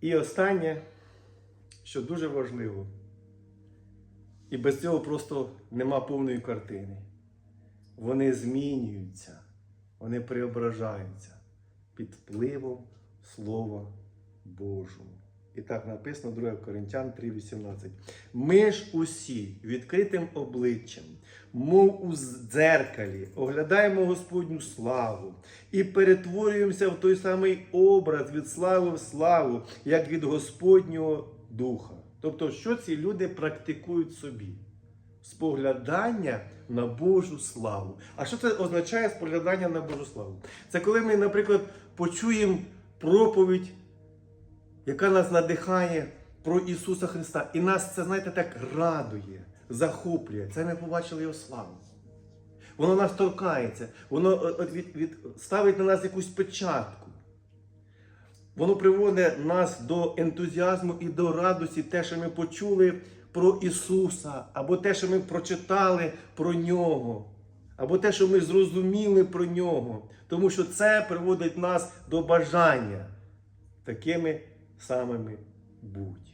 І останнє, що дуже важливо, і без цього просто нема повної картини. Вони змінюються, вони преображаються під впливом Слова Божого. І так написано 2 Коринтян 3,18. Ми ж усі відкритим обличчям, мов у дзеркалі, оглядаємо Господню славу і перетворюємося в той самий образ від слави в славу, як від Господнього Духа. Тобто, що ці люди практикують собі? Споглядання на Божу славу. А що це означає споглядання на Божу славу? Це коли ми, наприклад, почуємо проповідь, яка нас надихає про Ісуса Христа. І нас це, знаєте, так радує, захоплює. Це ми побачили Його славу. Воно нас торкається, воно е, от від, від, ставить на нас якусь печатку. Воно приводить нас до ентузіазму і до радості, те, що ми почули про Ісуса, або те, що ми прочитали про Нього, або те, що ми зрозуміли про Нього. Тому що це приводить нас до бажання такими самими бути.